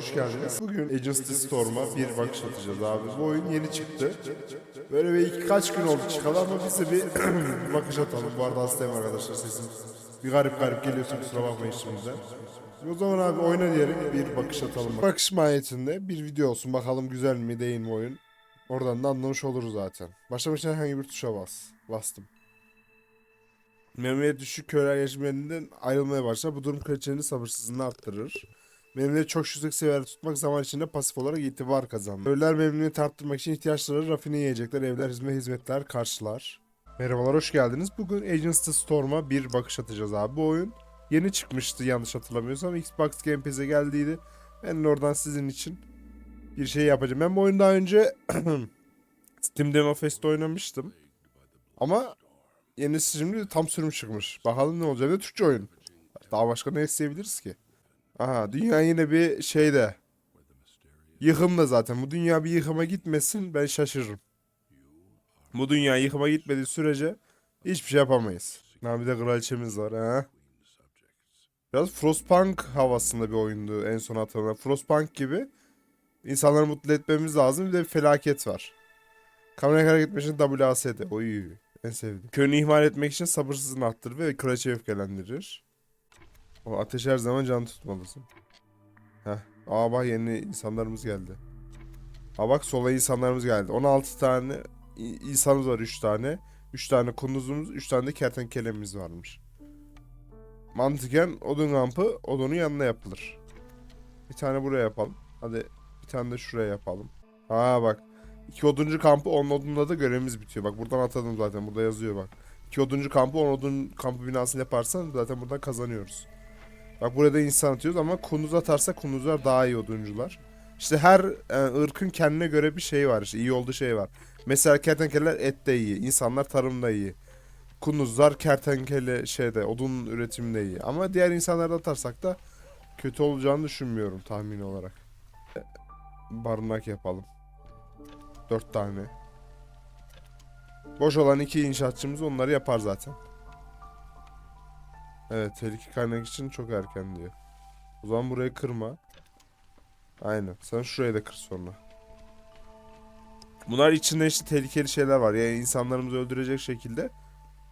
hoş geldiniz. Bugün Agency Storm'a bir bakış atacağız abi. Bu oyun yeni çıktı. Böyle bir kaç gün oldu çıkalı ama biz de bir bakış atalım. Bu arada hastayım arkadaşlar sesim. Bir garip garip geliyorsa kusura bakmayın şimdiden. O zaman abi oyna diyelim bir bakış atalım. Bakış mahiyetinde bir video olsun bakalım güzel mi değil mi oyun. Oradan da anlamış oluruz zaten. Başlamak için herhangi bir tuşa bas. Bastım. Memnuniyet düşük köyler yaşamlarından ayrılmaya başlar. Bu durum kraliçenin sabırsızlığını arttırır. Memnuniyet çok yüksek seviyede tutmak zaman içinde pasif olarak itibar kazanır. Köylüler memnuniyet arttırmak için ihtiyaçları rafine yiyecekler, evler, hizmet hizmetler karşılar. Merhabalar, hoş geldiniz. Bugün Agency Storm'a bir bakış atacağız abi. Bu oyun yeni çıkmıştı yanlış hatırlamıyorsam. Xbox Game Pass'e geldiydi. Ben oradan sizin için bir şey yapacağım. Ben bu oyunu daha önce Steam Demo Fest'te oynamıştım. Ama yenisi şimdi tam sürüm çıkmış. Bakalım ne olacak. De Türkçe oyun. Daha başka ne isteyebiliriz ki? Aha dünya yine bir şeyde. Yıkımda zaten. Bu dünya bir yıkıma gitmesin ben şaşırırım. Bu dünya yıkıma gitmediği sürece hiçbir şey yapamayız. Ha bir de kraliçemiz var ha. Biraz Frostpunk havasında bir oyundu en son hatırlanan. Frostpunk gibi insanları mutlu etmemiz lazım. Bir de bir felaket var. Kameraya hareket etmek için WASD. Oy en sevdiğim. Köyünü ihmal etmek için sabırsızlığını arttırır ve kraliçeyi öfkelendirir. O ateş her zaman can tutmalısın. Heh. Aa bak yeni insanlarımız geldi. Aa bak sola insanlarımız geldi. 16 tane insanımız var 3 tane. 3 tane kunduzumuz, 3 tane de kertenkelemiz varmış. Mantıken odun kampı odunun yanına yapılır. Bir tane buraya yapalım. Hadi bir tane de şuraya yapalım. Aa bak. İki oduncu kampı 10 odunla da görevimiz bitiyor. Bak buradan atadım zaten. Burada yazıyor bak. İki oduncu kampı 10 odun kampı binasını yaparsan zaten buradan kazanıyoruz. Bak burada insan atıyoruz ama kunduz atarsa kunduzlar daha iyi oduncular. İşte her e, ırkın kendine göre bir şey var işte iyi olduğu şey var. Mesela kertenkeleler et de iyi, insanlar tarımda iyi. Kunduzlar kertenkele şeyde odun üretiminde iyi. Ama diğer insanları atarsak da kötü olacağını düşünmüyorum tahmin olarak. E, Barınak yapalım. Dört tane. Boş olan iki inşaatçımız onları yapar zaten. Evet tehlike kaynak için çok erken diyor. O zaman burayı kırma. Aynen. Sen şurayı da kır sonra. Bunlar içinde işte tehlikeli şeyler var. Yani insanlarımızı öldürecek şekilde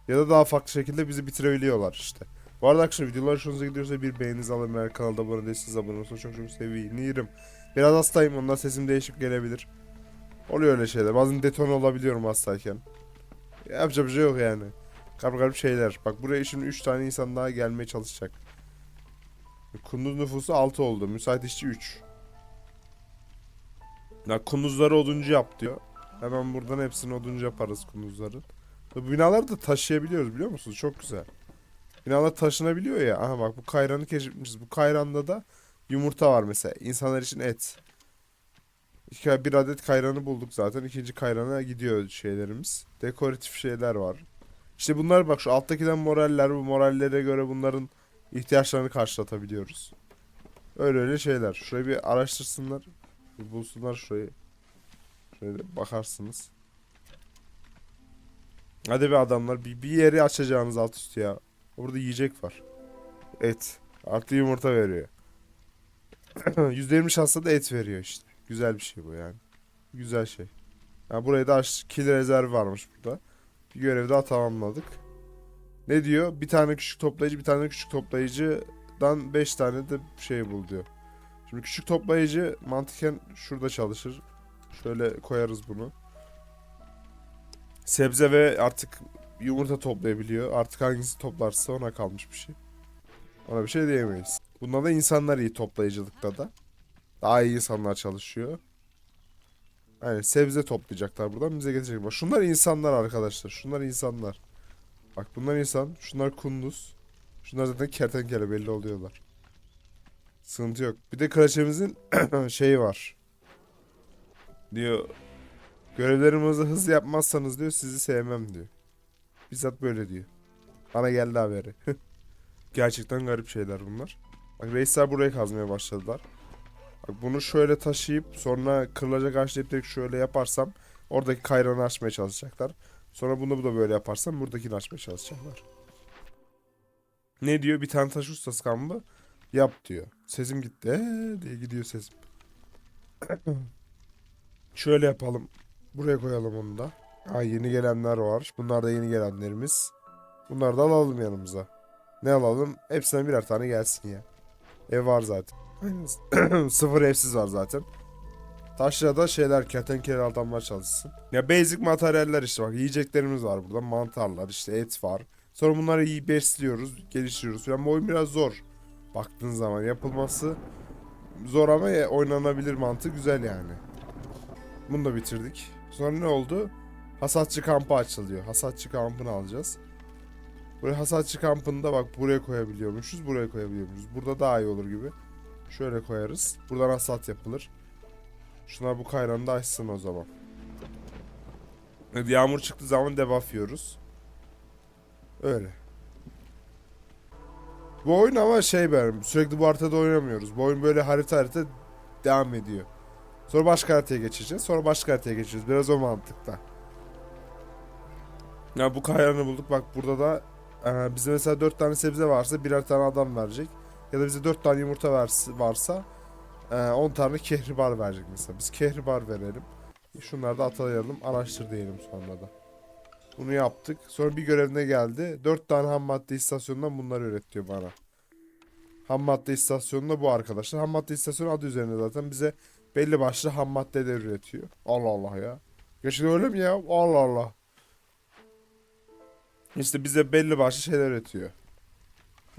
ya da daha farklı şekilde bizi bitirebiliyorlar işte. Bu arada arkadaşlar videolar hoşunuza gidiyorsa bir beğeninizi alın. Eğer kanalda abone değilseniz abone olursanız çok çok sevinirim. Biraz hastayım ondan sesim değişik gelebilir. Oluyor öyle şeyler. Bazen deton olabiliyorum hastayken. Yapacak bir şey yok yani. Garip garip şeyler. Bak buraya şimdi 3 tane insan daha gelmeye çalışacak. Kunduz nüfusu 6 oldu. Müsait işçi 3. Ya kunduzları oduncu yap diyor. Hemen buradan hepsini oduncu yaparız kunduzların. Bu binaları da taşıyabiliyoruz biliyor musunuz? Çok güzel. Binalar taşınabiliyor ya. Aha bak bu kayranı keşfetmişiz. Bu kayranda da yumurta var mesela. İnsanlar için et. İki, bir adet kayranı bulduk zaten. İkinci kayrana gidiyor şeylerimiz. Dekoratif şeyler var. İşte bunlar bak şu alttakiler moraller. Bu morallere göre bunların ihtiyaçlarını karşılatabiliyoruz. Öyle öyle şeyler. Şurayı bir araştırsınlar. Bir bulsunlar şurayı. Şöyle bakarsınız. Hadi be adamlar bir, bir yeri açacağınız alt üstü ya. Orada yiyecek var. Et. Artı yumurta veriyor. %20 şansla da et veriyor işte. Güzel bir şey bu yani. Güzel şey. Ha, buraya da aç kill rezervi varmış burada. Bir görev daha tamamladık. Ne diyor? Bir tane küçük toplayıcı, bir tane küçük toplayıcıdan 5 tane de şey bul diyor. Şimdi küçük toplayıcı mantıken şurada çalışır. Şöyle koyarız bunu. Sebze ve artık yumurta toplayabiliyor. Artık hangisi toplarsa ona kalmış bir şey. Ona bir şey diyemeyiz. Bunda da insanlar iyi toplayıcılıkta da. Daha iyi insanlar çalışıyor. Aynen sebze toplayacaklar buradan bize getirecek. Bak şunlar insanlar arkadaşlar. Şunlar insanlar. Bak bunlar insan. Şunlar kunduz. Şunlar zaten kertenkele belli oluyorlar. Sıkıntı yok. Bir de kraliçemizin şeyi var. Diyor görevlerimizi hızlı yapmazsanız diyor sizi sevmem diyor. Bizzat böyle diyor. Bana geldi haberi. Gerçekten garip şeyler bunlar. Bak reisler buraya kazmaya başladılar. Bunu şöyle taşıyıp sonra kırılacak ağaçlayıp direkt şöyle yaparsam oradaki kayranı açmaya çalışacaklar. Sonra bunu da böyle yaparsam buradakini açmaya çalışacaklar. Ne diyor? Bir tane taş ustası kampı. Yap diyor. Sesim gitti. Ee, diye gidiyor sesim. Şöyle yapalım. Buraya koyalım onu da. Ha, yeni gelenler var. Bunlar da yeni gelenlerimiz. Bunları da alalım yanımıza. Ne alalım? Hepsinden birer tane gelsin ya. Ev var zaten. Sıfır evsiz var zaten. Taşra'da şeyler kertenkele adamlar çalışsın. Ya basic materyaller işte bak yiyeceklerimiz var burada. Mantarlar işte et var. Sonra bunları iyi besliyoruz, geliştiriyoruz. Yani bu oyun biraz zor. Baktığın zaman yapılması zor ama oynanabilir mantığı güzel yani. Bunu da bitirdik. Sonra ne oldu? Hasatçı kampı açılıyor. Hasatçı kampını alacağız. Buraya hasatçı kampını da bak buraya koyabiliyormuşuz, buraya koyabiliyormuşuz. Burada daha iyi olur gibi. Şöyle koyarız. Buradan hasat yapılır. Şuna bu kayranı da açsın o zaman. Evet, Yağmur çıktığı zaman debuff yiyoruz. Öyle. Bu oyun ama şey benim sürekli bu haritada oynamıyoruz. Bu oyun böyle harita harita devam ediyor. Sonra başka haritaya geçeceğiz. Sonra başka haritaya geçeceğiz. Biraz o mantıkta. Ya bu kayranı bulduk. Bak burada da e, bize mesela 4 tane sebze varsa birer tane adam verecek. Ya da bize 4 tane yumurta varsa e, 10 tane kehribar verecek mesela. Biz kehribar verelim. Şunları da atayalım. Araştır diyelim sonra da. Bunu yaptık. Sonra bir görevine geldi. 4 tane ham madde istasyonundan bunları üretiyor bana. Ham madde istasyonunda bu arkadaşlar. Ham madde istasyonu adı üzerinde zaten bize belli başlı ham maddeler üretiyor. Allah Allah ya. Gerçekten öyle mi ya? Allah Allah. İşte bize belli başlı şeyler üretiyor.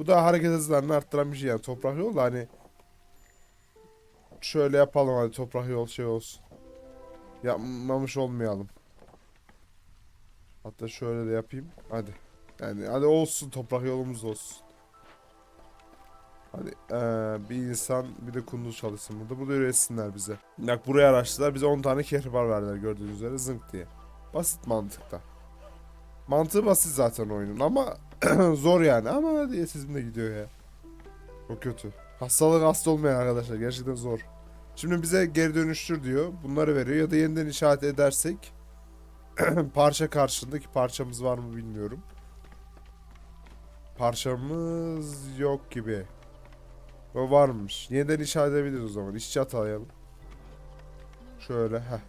Bu da hareket hızlarını arttıran bir şey yani. Toprak yol da hani şöyle yapalım hadi toprak yol şey olsun. Yapmamış olmayalım. Hatta şöyle de yapayım. Hadi. Yani hadi olsun toprak yolumuz olsun. Hadi eee, bir insan bir de kunduz çalışsın burada. Bu da üretsinler bize. Bak buraya araçtılar. Bize 10 tane kehribar verdiler gördüğünüz üzere zınk diye. Basit mantıkta. Mantığı basit zaten oyunun ama zor yani. Ama diye sizin de gidiyor ya. O kötü. Hastalık hasta olmayan arkadaşlar gerçekten zor. Şimdi bize geri dönüştür diyor. Bunları veriyor ya da yeniden inşaat edersek parça karşılığındaki parçamız var mı bilmiyorum. Parçamız yok gibi. O varmış. Yeniden inşa edebiliriz o zaman. İşçi atayalım. Şöyle heh.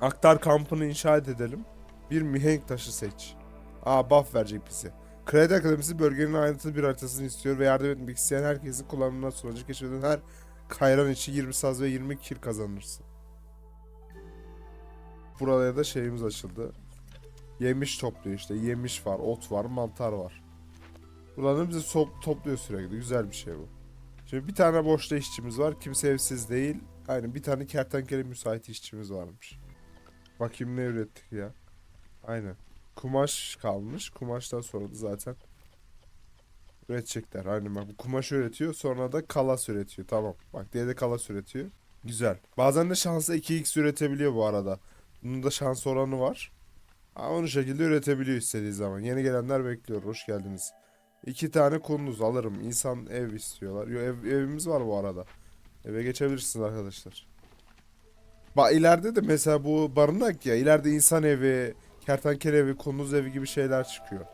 Aktar kampını inşa edelim. Bir mihenk taşı seç. Aa buff verecek bize. Kredi Akademisi bölgenin ayrıntılı bir haritasını istiyor ve yardım etmek isteyen herkesin kullanımına sunacak. Keşfeden her kayran için 20 saz ve 20 kil kazanırsın. Buraya da şeyimiz açıldı. Yemiş topluyor işte. Yemiş var, ot var, mantar var. Buradan bize so- topluyor sürekli. Güzel bir şey bu. Şimdi bir tane boşta işçimiz var. Kimse evsiz değil. Aynen bir tane kertenkele müsait işçimiz varmış. Bakayım ne ürettik ya. Aynen. Kumaş kalmış. Kumaştan sonra da zaten üretecekler. Aynen bak bu kumaş üretiyor. Sonra da kalas üretiyor. Tamam. Bak diğeri de kalas üretiyor. Güzel. Bazen de şansı 2x üretebiliyor bu arada. Bunun da şans oranı var. Ama onu şekilde üretebiliyor istediği zaman. Yeni gelenler bekliyor. Hoş geldiniz. İki tane kunduz alırım. İnsan ev istiyorlar. Yo, ev, evimiz var bu arada. Eve geçebilirsiniz arkadaşlar. Bak ileride de mesela bu barınak ya. ileride insan evi, kertenkele evi, kunduz evi gibi şeyler çıkıyor.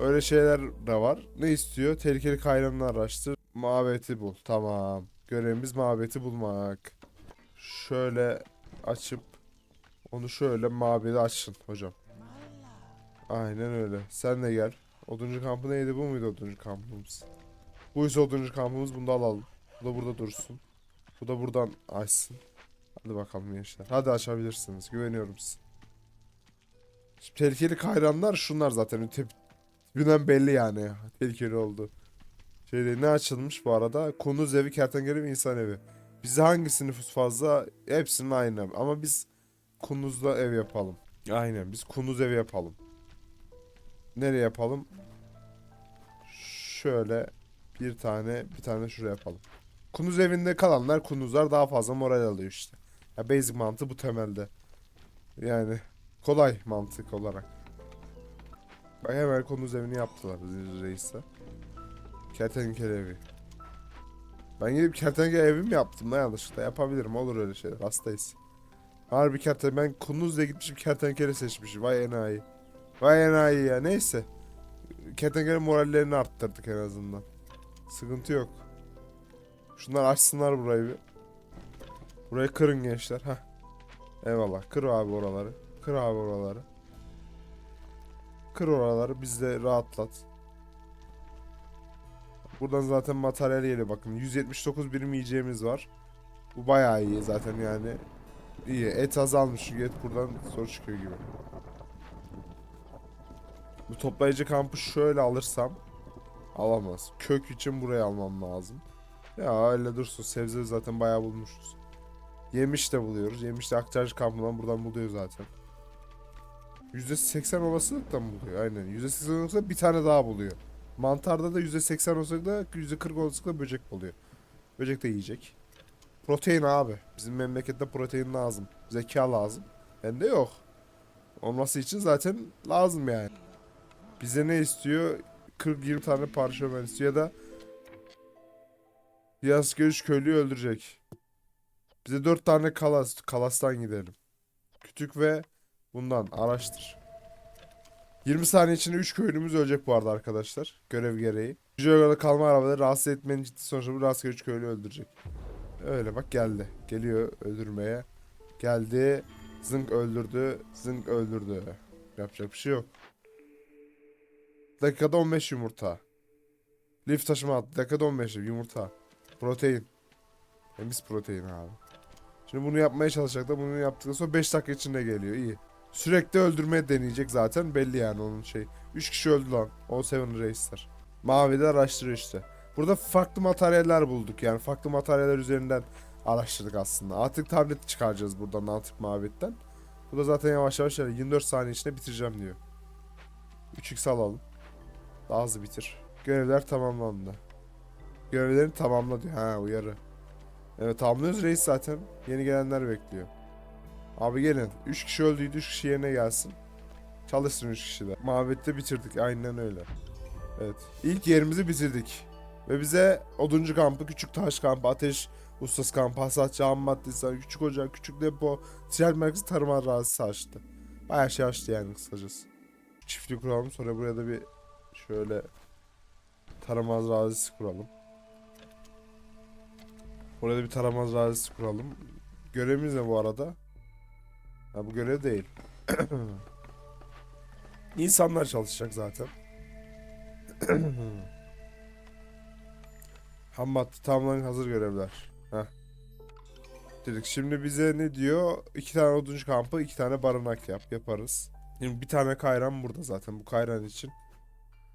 Öyle şeyler de var. Ne istiyor? Tehlikeli kayranını araştır. Mabeti bul. Tamam. Görevimiz mabeti bulmak. Şöyle açıp onu şöyle mabedi açın hocam. Aynen öyle. Sen de gel. Oduncu kampı neydi? Bu muydu oduncu kampımız? Buysa oduncu kampımız. Bunu da alalım. Bu da burada dursun. Bu da buradan açsın. Hadi bakalım gençler. Hadi açabilirsiniz. Güveniyorum size. Şimdi tehlikeli kayranlar şunlar zaten. Tip, tipinden belli yani. Tehlikeli oldu. Şeyde ne açılmış bu arada? Kunduz evi, kertenkele ve insan evi. Bize hangisi nüfus fazla? Hepsinin aynı. Ama biz Kunduz'da ev yapalım. Aynen biz Kunduz evi yapalım. Nereye yapalım? Şöyle bir tane bir tane şuraya yapalım. Kunduz evinde kalanlar kunduzlar daha fazla moral alıyor işte. Ya basic mantığı bu temelde. Yani kolay mantık olarak. Bak hemen kunduz evini yaptılar reisle. Kertenkele evi. Ben gidip kertenkele evi mi yaptım lan yanlışlıkla yapabilirim olur öyle şeyler hastayız. Harbi kertenkele ben kunduz gitmişim kertenkele seçmişim vay enayi. Vay enayi ya neyse. Kertenkele morallerini arttırdık en azından. Sıkıntı yok. Şunlar açsınlar burayı bir. Burayı kırın gençler. Heh. Eyvallah. Kır abi oraları. Kır abi oraları. Kır oraları biz de rahatlat. Buradan zaten materyal geliyor bakın. 179 birim yiyeceğimiz var. Bu bayağı iyi zaten yani. İyi. Et azalmış çünkü et buradan soru çıkıyor gibi. Bu toplayıcı kampı şöyle alırsam alamaz. Kök için buraya almam lazım. Ya öyle dursun. Sebze zaten bayağı bulmuşuz. Yemiş de buluyoruz. Yemiş de aktarcı kampından buradan buluyor zaten. %80 olasılıkla mı buluyor? Aynen. %80 olasılıkla bir tane daha buluyor. Mantarda da %80 olasılıkla %40 olasılıkla böcek buluyor. Böcek de yiyecek. Protein abi. Bizim memlekette protein lazım. Zeka lazım. Bende yok. Olması için zaten lazım yani. Bize ne istiyor? 40-20 tane parşömen istiyor ya da asker üç köylüyü öldürecek. Bize 4 tane kalas, kalastan gidelim. Kütük ve bundan araştır. 20 saniye içinde 3 köylümüz ölecek bu arada arkadaşlar. Görev gereği. Jogada kalma arabaları rahatsız etmenin ciddi sonuçları bu rastgele 3 köylü öldürecek. Öyle bak geldi. Geliyor öldürmeye. Geldi. Zınk öldürdü. Zınk öldürdü. Yapacak bir şey yok. Dakikada 15 yumurta. Lif taşıma attı. Dakikada 15 yumurta. Protein. Temiz protein abi. Şimdi bunu yapmaya çalışacak da bunu yaptıktan sonra 5 dakika içinde geliyor. İyi. Sürekli öldürmeye deneyecek zaten belli yani onun şey. 3 kişi öldü lan. O Seven Race'ler. Mavi de araştırıyor işte. Burada farklı materyaller bulduk yani. Farklı materyaller üzerinden araştırdık aslında. Artık tablet çıkaracağız buradan artık maviyetten. Bu da zaten yavaş yavaş yani 24 saniye içinde bitireceğim diyor. 3x alalım. Daha hızlı bitir. Görevler tamamlandı. Görevlerini tamamla diyor. Ha uyarı. Evet tamamlıyoruz reis zaten. Yeni gelenler bekliyor. Abi gelin. 3 kişi öldüydü 3 kişi yerine gelsin. Çalışsın 3 kişi de. Mabette bitirdik aynen öyle. Evet. İlk yerimizi bitirdik. Ve bize oduncu kampı, küçük taş kampı, ateş ustası kampı, hasatçı, ham maddesi, küçük ocak, küçük depo, ticaret merkezi, tarım arazisi açtı. Bayağı şey açtı yani kısacası. Çiftlik kuralım sonra buraya da bir şöyle tarım arazisi kuralım. Orada bir tarım arazisi kuralım. Görevimiz ne bu arada? Ha bu görev değil. İnsanlar çalışacak zaten. Ham madde tamamlanan hazır görevler. Heh. Dedik şimdi bize ne diyor? İki tane oduncu kampı, iki tane barınak yap. Yaparız. Şimdi bir tane kayran burada zaten. Bu kayran için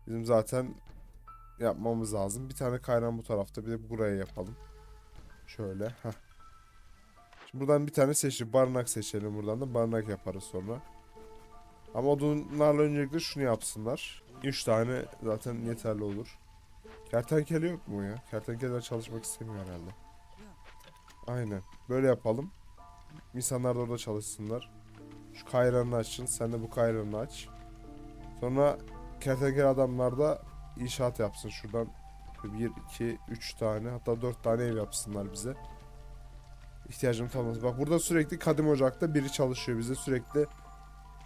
bizim zaten yapmamız lazım. Bir tane kayran bu tarafta. Bir de buraya yapalım. Şöyle. Heh. Buradan bir tane seçelim. Barınak seçelim buradan da. Barınak yaparız sonra. Ama odunlarla öncelikle şunu yapsınlar. 3 tane zaten yeterli olur. Kertenkele yok mu ya? Kertenkeleler çalışmak istemiyor herhalde. Aynen. Böyle yapalım. İnsanlar da orada çalışsınlar. Şu kayranı açın. Sen de bu kayranı aç. Sonra kertenkele adamlar da inşaat yapsın şuradan. 1, 2, 3 tane hatta 4 tane ev yapsınlar bize. İhtiyacım tamamız. Bak burada sürekli kadim ocakta biri çalışıyor. Bize sürekli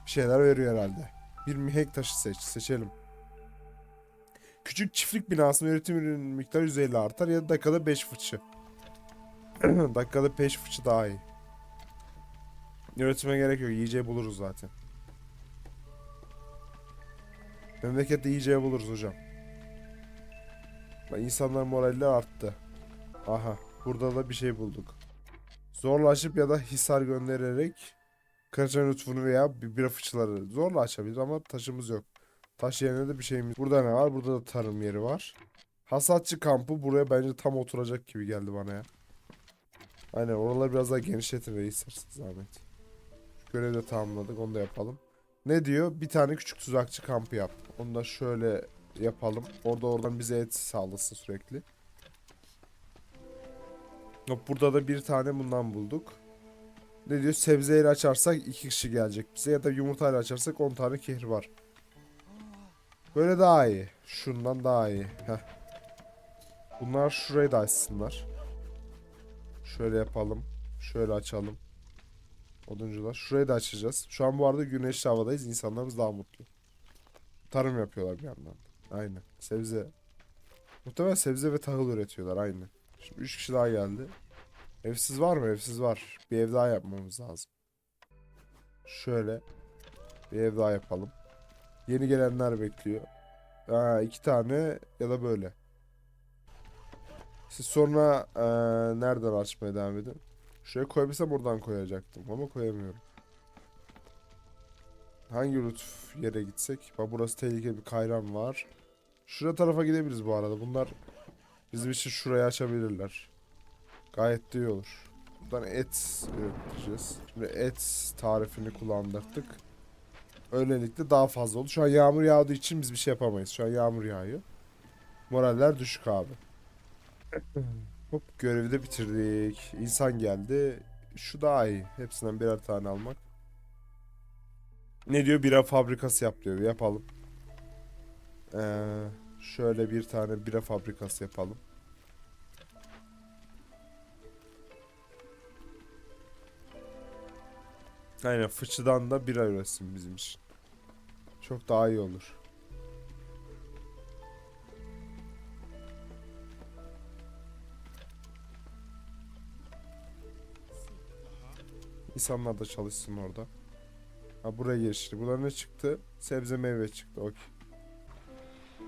bir şeyler veriyor herhalde. Bir mihenk taşı seç. Seçelim. Küçük çiftlik binasının üretim ürünü miktarı %50 artar ya da dakikada 5 fıçı. dakikada 5 fıçı daha iyi. Üretime gerek yok. Yiyeceği buluruz zaten. Memlekette yiyeceği buluruz hocam. Bak insanlar moralleri arttı. Aha. Burada da bir şey bulduk. Zorla açıp ya da hisar göndererek Kraliçenin lütfunu veya bir bira fıçıları zorla açabilir ama taşımız yok. Taş yerine de bir şeyimiz. Burada ne var? Burada da tarım yeri var. Hasatçı kampı buraya bence tam oturacak gibi geldi bana ya. Aynen oraları biraz daha genişletin reis zahmet. Şu görevi de tamamladık onu da yapalım. Ne diyor? Bir tane küçük tuzakçı kampı yap. Onu da şöyle yapalım. Orada oradan bize et sağlasın sürekli. Yok burada da bir tane bundan bulduk. Ne diyor? Sebzeyle açarsak iki kişi gelecek bize ya da yumurtayla açarsak 10 tane kehir var. Böyle daha iyi. Şundan daha iyi. Heh. Bunlar şurayı da açsınlar. Şöyle yapalım. Şöyle açalım. Oduncular. Şurayı da açacağız. Şu an bu arada güneşli havadayız. İnsanlarımız daha mutlu. Tarım yapıyorlar bir yandan. Aynen. Sebze. Muhtemelen sebze ve tahıl üretiyorlar aynı. Şimdi 3 kişi daha geldi. Evsiz var mı? Evsiz var. Bir ev daha yapmamız lazım. Şöyle. Bir ev daha yapalım. Yeni gelenler bekliyor. Ha, iki tane ya da böyle. Siz sonra eee, nereden açmaya devam edin? Şuraya koyabilsem buradan koyacaktım ama koyamıyorum. Hangi lütuf yere gitsek? Bak burası tehlikeli bir kayran var. Şura tarafa gidebiliriz bu arada. Bunlar bizim için şurayı açabilirler. Gayet de iyi olur. Buradan et üreteceğiz. Şimdi et tarifini kullandırdık. Öylelikle daha fazla oldu. Şu an yağmur yağdığı için biz bir şey yapamayız. Şu an yağmur yağıyor. Moraller düşük abi. Hop görevi de bitirdik. İnsan geldi. Şu daha iyi. Hepsinden birer tane almak. Ne diyor? Bira fabrikası yap diyor. Yapalım. Ee, şöyle bir tane bira fabrikası yapalım. Aynen fıçıdan da bira üretsin bizim için. Çok daha iyi olur. İnsanlar da çalışsın orada. Ha buraya geçti. Burada ne çıktı? Sebze meyve çıktı. Okey.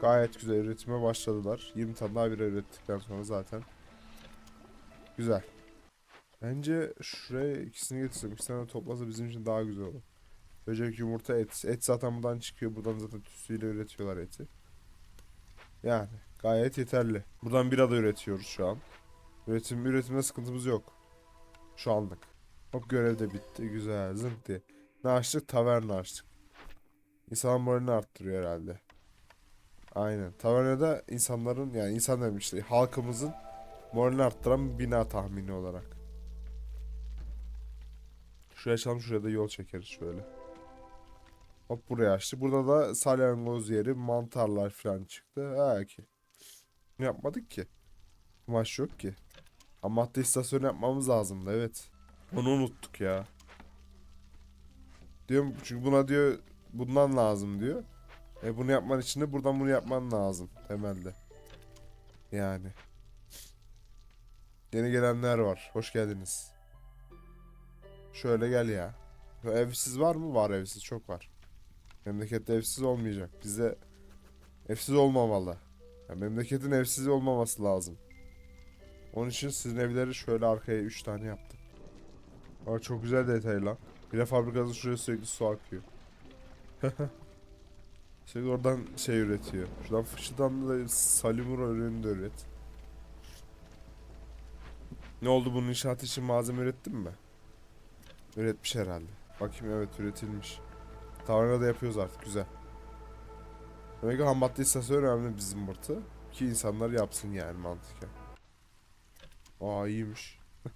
Gayet güzel üretime başladılar. 20 tane daha bira ürettikten sonra zaten. Güzel. Bence şuraya ikisini getirsem. İkisi tane toplasa bizim için daha güzel olur. Böcek, yumurta, et. Et zaten buradan çıkıyor. Buradan zaten tüsüyle üretiyorlar eti. Yani gayet yeterli. Buradan bira da üretiyoruz şu an. Üretim, üretimde sıkıntımız yok. Şu anlık. Hop görev de bitti. Güzel. Zınk diye. Ne açtık? Taverna açtık. İnsan moralini arttırıyor herhalde. Aynen. Tavernada insanların yani insan demiş işte halkımızın moralini arttıran bir bina tahmini olarak. Şuraya açalım şuraya da yol çekeriz şöyle. Hop buraya açtık. Burada da salyangoz yeri, mantarlar falan çıktı. Ha ki. Ne yapmadık ki? Kumaş yok ki. Ama madde istasyonu yapmamız lazımdı evet. Onu unuttuk ya. Diyorum çünkü buna diyor bundan lazım diyor. E bunu yapman için de buradan bunu yapman lazım temelde. Yani. Yeni gelenler var. Hoş geldiniz. Şöyle gel ya. Evsiz var mı? Var evsiz. Çok var. Memlekette evsiz olmayacak. Bize evsiz olmamalı. Ya memleketin evsiz olmaması lazım. Onun için sizin evleri şöyle arkaya 3 tane yaptım. Aa, çok güzel detay lan. Bire fabrikası şuraya sürekli su akıyor. Sürekli oradan şey üretiyor. Şuradan fışıdan da salimura ürünü de üret. Ne oldu bunun inşaat için malzeme ürettin mi? Üretmiş herhalde. Bakayım evet üretilmiş. Tavernada yapıyoruz artık güzel. Demek ki ham madde istasyonu önemli bizim burada. Ki insanlar yapsın yani mantıken. Aa iyiymiş.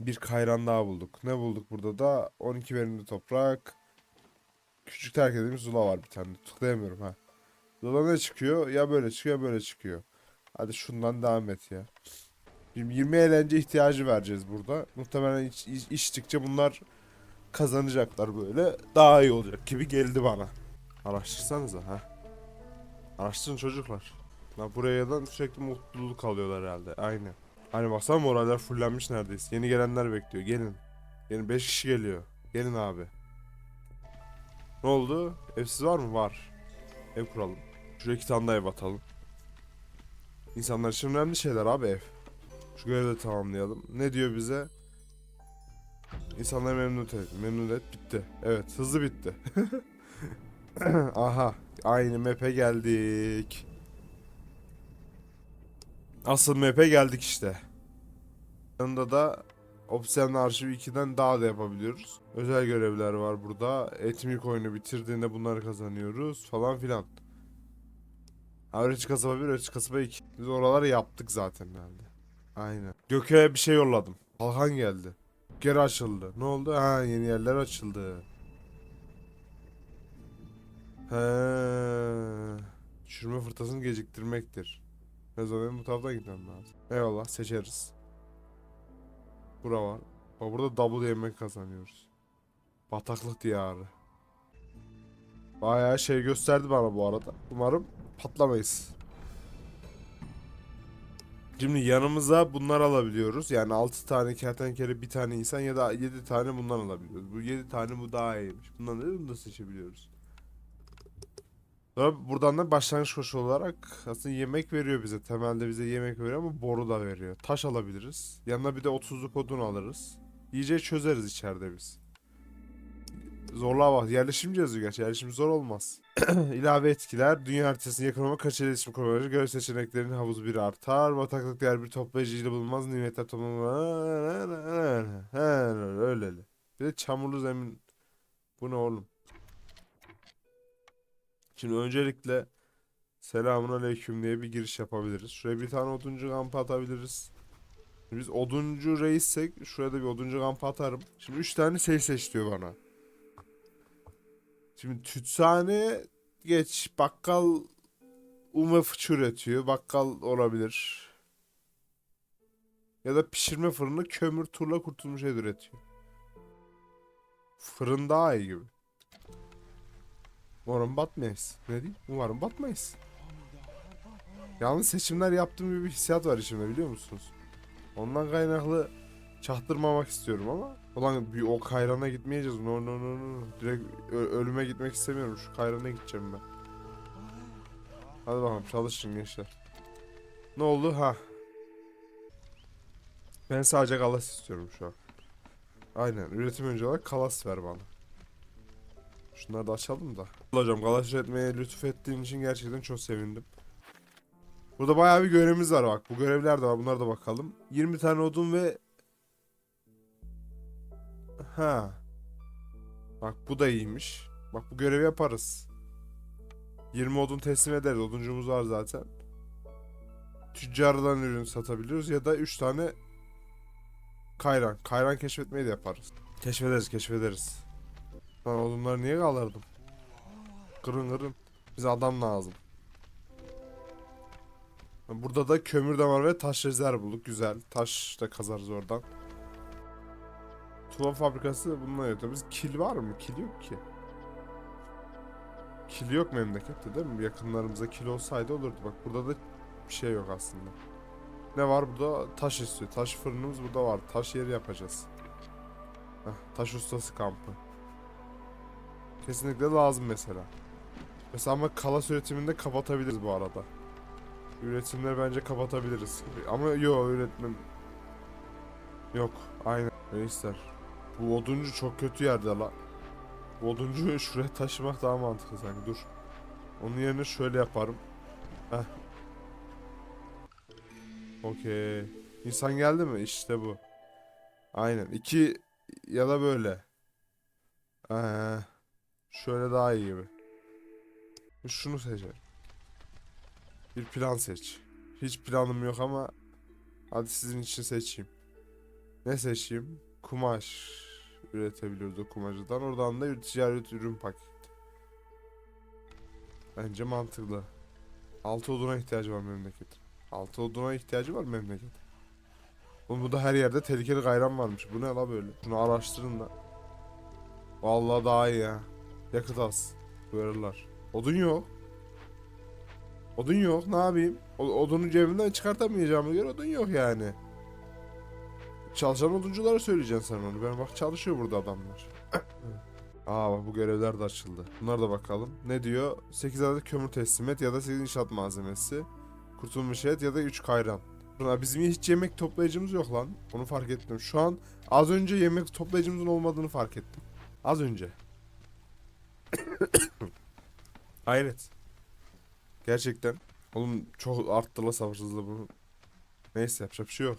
Bir kayran daha bulduk. Ne bulduk burada da? 12 verimli toprak. Küçük terk edilmiş zula var bir tane. Tıklayamıyorum ha. Zula ne çıkıyor? Ya böyle çıkıyor ya böyle çıkıyor. Hadi şundan devam et ya. Şimdi 20 eğlence ihtiyacı vereceğiz burada. Muhtemelen iş, iş, içtikçe bunlar kazanacaklar böyle. Daha iyi olacak gibi geldi bana. Araştırsanıza ha. Araştırın çocuklar. Lan buraya sürekli mutluluk alıyorlar herhalde. Aynen. Hani baksana moraller fullenmiş neredeyse. Yeni gelenler bekliyor. Gelin. Yeni 5 kişi geliyor. Gelin abi. Ne oldu? Evsiz var mı? Var. Ev kuralım. Şuraya iki tane ev atalım. İnsanlar için önemli şeyler abi ev. Şu görevi de tamamlayalım. Ne diyor bize? İnsanları memnun et. Memnun et. Bitti. Evet. Hızlı bitti. Aha. Aynı map'e geldik. Asıl map'e geldik işte. Yanında da Obsidian Arşiv 2'den daha da yapabiliyoruz. Özel görevler var burada. Etmik oyunu bitirdiğinde bunları kazanıyoruz falan filan. Ha, Öğretici kasaba 1, öğretici kasaba 2. Biz oraları yaptık zaten herhalde. Aynen. Gök'e bir şey yolladım. Kalkan geldi. Geri açıldı. Ne oldu? Ha yeni yerler açıldı. He. Düşürme fırtasını geciktirmektir. Ne zaman bu taraftan gitmem lazım. Eyvallah seçeriz. Bura var. Bak burada yemek kazanıyoruz. Bataklık diyarı. Bayağı şey gösterdi bana bu arada. Umarım patlamayız. Şimdi yanımıza bunlar alabiliyoruz. Yani 6 tane kertenkele, bir tane insan ya da 7 tane bundan alabiliyoruz. Bu 7 tane bu daha iyiymiş. Bundan da bunu da seçebiliyoruz. Buradan da başlangıç koşu olarak aslında yemek veriyor bize. Temelde bize yemek veriyor ama boru da veriyor. Taş alabiliriz. Yanına bir de 30'luk odun alırız. Yiyeceği çözeriz içeride biz. Zorluğa bak. Yerleşimci yazıyor gerçi. Yerleşim zor olmaz. İlave etkiler. Dünya haritasını yakınama kaç iletişim kurmaları. Görev seçeneklerinin havuz bir artar. Bataklık yer bir toplayıcıyla bulunmaz. Nimetler toplanmaz. Öyle. Bir de çamurlu zemin. Bu ne oğlum? Şimdi öncelikle selamun aleyküm diye bir giriş yapabiliriz. Şuraya bir tane oduncu kampa atabiliriz. Biz oduncu reissek şuraya da bir oduncu kampa atarım. Şimdi 3 tane şey seç diyor bana. Şimdi tütsane geç bakkal un ve fıç üretiyor. Bakkal olabilir. Ya da pişirme fırını kömür turla kurtulmuş et üretiyor. Fırın daha iyi gibi. Umarım batmayız. Ne diyeyim? Umarım batmayız. Yalnız seçimler yaptığım gibi bir hissiyat var içimde biliyor musunuz? Ondan kaynaklı çaktırmamak istiyorum ama Ulan bir o kayrana gitmeyeceğiz. No no no no. Direkt ölüme gitmek istemiyorum. Şu kayrana gideceğim ben. Hadi bakalım çalışın gençler. Ne oldu? Ha. Ben sadece kalas istiyorum şu an. Aynen. Üretim önce olarak kalas ver bana. Şunları da açalım da. Hocam kalas üretmeye lütuf ettiğin için gerçekten çok sevindim. Burada bayağı bir görevimiz var bak. Bu görevler de var. Bunlara da bakalım. 20 tane odun ve Ha. Bak bu da iyiymiş. Bak bu görevi yaparız. 20 odun teslim ederiz. Oduncumuz var zaten. Tüccardan ürün satabiliyoruz ya da 3 tane kayran. Kayran keşfetmeyi de yaparız. Keşfederiz, keşfederiz. Lan odunları niye kaldırdım? Kırın kırın. Bize adam lazım. Burada da kömür de var ve taş rezerv bulduk. Güzel. Taş da kazarız oradan. Tuva fabrikası bununla üretiyor. Biz kil var mı? Kil yok ki. Kil yok memlekette değil mi? Yakınlarımızda kil olsaydı olurdu. Bak burada da bir şey yok aslında. Ne var burada? Taş istiyor. Taş fırınımız burada var. Taş yeri yapacağız. Heh, taş ustası kampı. Kesinlikle lazım mesela. Mesela ama kalas üretiminde kapatabiliriz bu arada. Üretimleri bence kapatabiliriz. Ama yok üretmem. Yok. Aynen. Reisler. Bu oduncu çok kötü yerde la. Bu oduncuyu şuraya taşımak daha mantıklı sanki. Dur. Onun yerine şöyle yaparım. Heh. Okey. İnsan geldi mi? İşte bu. Aynen. İki ya da böyle. Ee, şöyle daha iyi gibi. Şunu seçelim. Bir plan seç. Hiç planım yok ama hadi sizin için seçeyim. Ne seçeyim? Kumaş üretebiliyoruz o kumaşıdan. Oradan da ticaret ürün paket. Bence mantıklı. Altı oduna ihtiyacı var memleket. Altı oduna ihtiyacı var memleket. Oğlum bu da her yerde tehlikeli gayran varmış. Bu ne la böyle? Şunu araştırın da. Vallahi daha iyi ya. Yakıt az. Verirler. Odun yok. Odun yok. Ne yapayım? Odunu cebimden çıkartamayacağımı göre odun yok yani. Çalışan odunculara söyleyeceksin sen onu. Ben bak çalışıyor burada adamlar. Aa bak bu görevler de açıldı. Bunlar da bakalım. Ne diyor? 8 adet kömür teslim et ya da 8 inşaat malzemesi. Kurtulmuş et ya da 3 kayran. Bizim hiç yemek toplayıcımız yok lan. Onu fark ettim. Şu an az önce yemek toplayıcımızın olmadığını fark ettim. Az önce. Hayret. Gerçekten. Oğlum çok arttı la sabırsızlığı bunu. Neyse yapacak bir şey yok.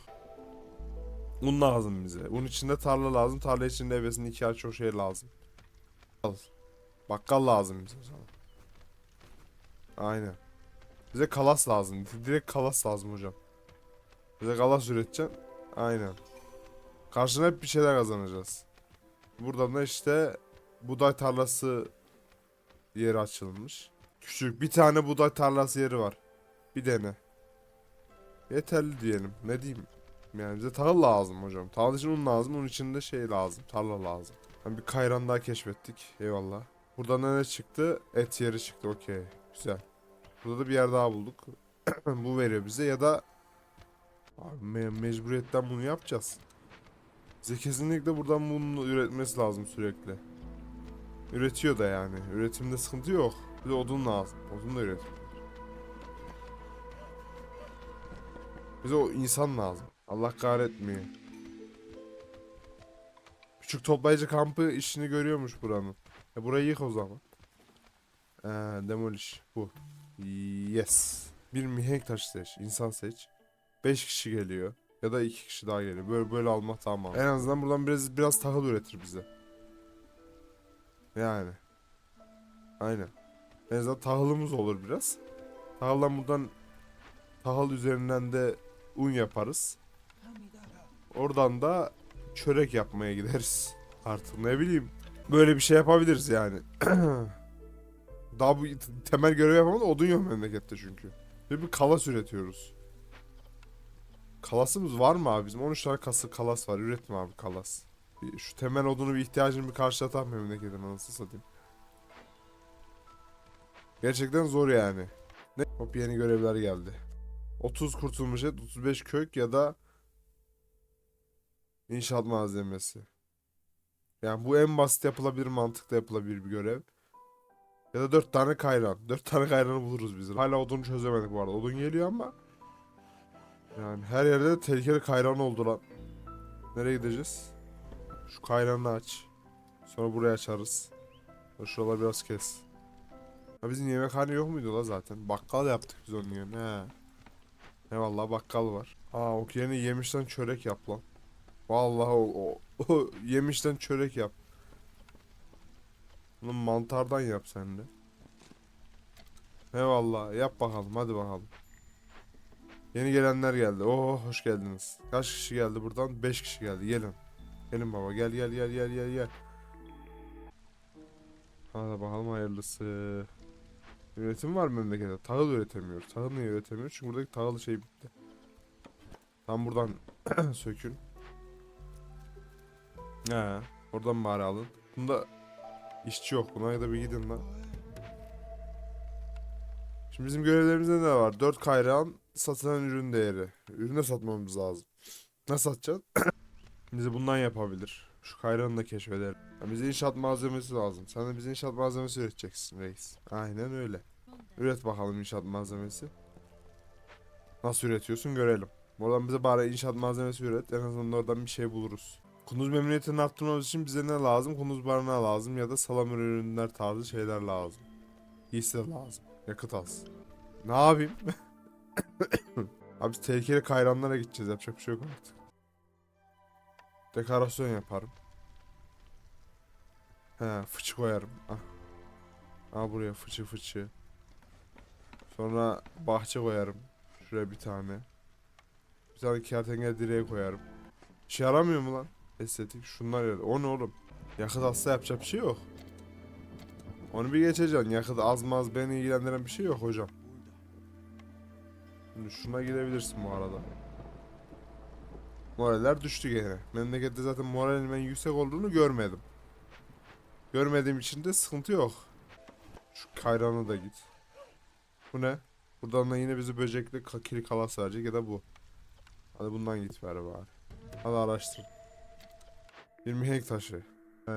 Un lazım bize. Un içinde tarla lazım. Tarla içinde evesinde iki ay çok şey lazım. Al. Bakkal lazım bize zaman. Aynen. Bize kalas lazım. Direkt kalas lazım hocam. Bize kalas üreteceksin. Aynen. Karşına hep bir şeyler kazanacağız. Buradan da işte buğday tarlası yeri açılmış. Küçük bir tane buğday tarlası yeri var. Bir dene. Yeterli diyelim. Ne diyeyim? Yani bize tahıl lazım hocam. Tahıl için un lazım. Onun için de şey lazım. Tarla lazım. Yani bir kayran daha keşfettik. Eyvallah. Buradan da ne çıktı? Et yeri çıktı. Okey. Güzel. Burada da bir yer daha bulduk. Bu veriyor bize ya da Abi me- mecburiyetten bunu yapacağız. Bize kesinlikle buradan bunu üretmesi lazım sürekli. Üretiyor da yani. Üretimde sıkıntı yok. Bir de odun lazım. Odun da üretim. Bize o insan lazım. Allah kahretmiyor. Küçük toplayıcı kampı işini görüyormuş buranın. E burayı yık o zaman. Ee, demolish bu. Yes. Bir mihenk taşı seç. insan seç. 5 kişi geliyor. Ya da 2 kişi daha geliyor. Böyle böyle almak tamam. En azından buradan biraz biraz tahıl üretir bize. Yani. Aynen. En azından tahılımız olur biraz. Tahıldan buradan tahıl üzerinden de un yaparız. Oradan da çörek yapmaya gideriz. Artık ne bileyim. Böyle bir şey yapabiliriz yani. Daha bu temel görev yapamadı odun yok memlekette çünkü. Ve bir kalas üretiyoruz. Kalasımız var mı abi bizim? 13 tane kası kalas var. Üretme abi kalas. Şu temel odunu bir ihtiyacını bir karşılatan memleketin anasını satayım. Gerçekten zor yani. Ne? Hop yeni görevler geldi. 30 kurtulmuş et, 35 kök ya da inşaat malzemesi. Yani bu en basit yapılabilir, mantıklı yapılabilir bir görev. Ya da 4 tane kayran. 4 tane kayranı buluruz biz. Hala odunu çözemedik bu arada. Odun geliyor ama yani her yerde de tehlikeli kayran oldu lan. Nereye gideceğiz? Şu kayranı aç. Sonra buraya açarız. Sonra Şuraları biraz kes. Ha bizim yemekhane yok muydu la zaten? Bakkal yaptık biz onun yerine. He. Eyvallah bakkal var. Aa ok yerine yemişten çörek yap lan. Vallahi o, o, o yemişten çörek yap. Bunu mantardan yap sen de. Eyvallah yap bakalım hadi bakalım. Yeni gelenler geldi. Oo hoş geldiniz. Kaç kişi geldi buradan? 5 kişi geldi. Gelin. Gelin baba gel gel gel gel gel gel. Hadi bakalım hayırlısı. Üretim var mı memlekette? Tahıl üretemiyoruz. Tahıl niye üretemiyoruz? Çünkü buradaki tahıl şey bitti. Tam buradan sökün. He, oradan bari alın. Bunda işçi yok. Buna da bir gidin lan. Şimdi bizim görevlerimizde ne var? 4 kayrağın satılan ürün değeri. Ürüne satmamız lazım. Nasıl satacaksın? bize bundan yapabilir. Şu kayrağını da keşfedelim. Ya bize inşaat malzemesi lazım. Sen de bize inşaat malzemesi üreteceksin reis. Aynen öyle. Üret bakalım inşaat malzemesi. Nasıl üretiyorsun görelim. Oradan bize bari inşaat malzemesi üret. En azından oradan bir şey buluruz. Kunduz memnuniyetini arttırmamız için bize ne lazım? Kunduz barınağı lazım ya da salam ürünler tarzı şeyler lazım. Giysi lazım. Yakıt az. Ne yapayım? Abi tehlikeli kayranlara gideceğiz. Yapacak bir şey yok artık. Dekorasyon yaparım. He fıçı koyarım. Ah. Ah buraya fıçı fıçı. Sonra bahçe koyarım. Şuraya bir tane. Bir tane kertenkele direği koyarım. İşe yaramıyor mu lan? Estetik. Şunlar ya. O ne oğlum? Yakıt azsa yapacak bir şey yok. Onu bir geçeceksin. Yakıt az mı az beni ilgilendiren bir şey yok hocam. Şimdi şuna gidebilirsin bu arada. Moraller düştü gene. Memlekette zaten moralin en yüksek olduğunu görmedim. Görmediğim için de sıkıntı yok. Şu kayrana da git. Bu ne? Buradan da yine bizi böcekli kakiri kalas verecek ya da bu. Hadi bundan git ver bari. Hadi araştır. Bir mihenk taşı. Ee,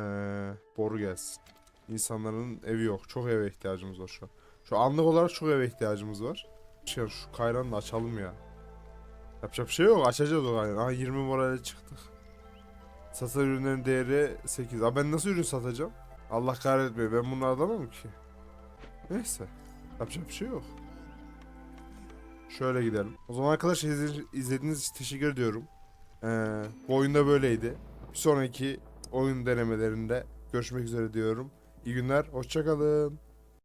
boru gelsin. İnsanların evi yok. Çok eve ihtiyacımız var şu an. Şu anlık olarak çok eve ihtiyacımız var. Şey, şu kayranı da açalım ya. Yapacak bir şey yok. Açacağız o kayranı. Aha 20 morale çıktık. Satılan ürünlerin değeri 8. Abi ben nasıl ürün satacağım? Allah kahretmiyor. Ben bunu adamım ki. Neyse. Yapacak bir şey yok. Şöyle gidelim. O zaman arkadaşlar izle- izlediğiniz için teşekkür ediyorum. Ee, bu oyunda böyleydi. Bir sonraki oyun denemelerinde görüşmek üzere diyorum. İyi günler. Hoşçakalın.